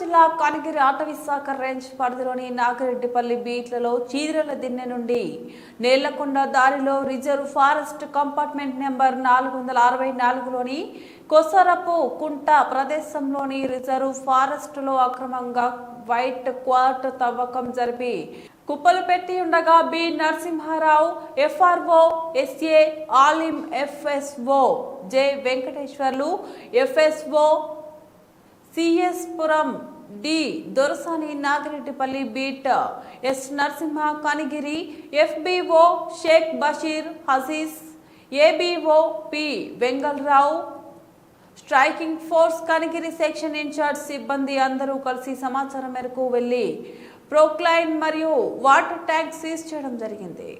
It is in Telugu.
జిల్లా కనగిరి అటవీ శాఖ రేంజ్ పరిధిలోని నాగిరెడ్డిపల్లి బీట్లలో చీరల దిన్నె నుండి నేలకొండ దారిలో రిజర్వ్ ఫారెస్ట్ కంపార్ట్మెంట్ నెంబర్ నాలుగు వందల అరవై నాలుగులోని కొసరపు కుంట ప్రదేశంలోని రిజర్వ్ ఫారెస్టులో అక్రమంగా వైట్ క్వార్ట్ తవ్వకం జరిపి కుప్పలు పెట్టి ఉండగా B Narasimharao FRO SA Alim FSO J Venkateswarlu FSO CS Puram D Dorasani Nagireddipalli beat S Narasimha Kanigiri FBO Shaik Basheer Hasees ABO P Vengalarao. Striking force Kanigiri section incharge సిబ్బంది అందరూ కలిసి సమాచారం మేరకు వెళ్ళి ప్రోక్లైన్ మరియు వాటర్ ట్యాంక్ సీజ్ చేయడం జరిగింది.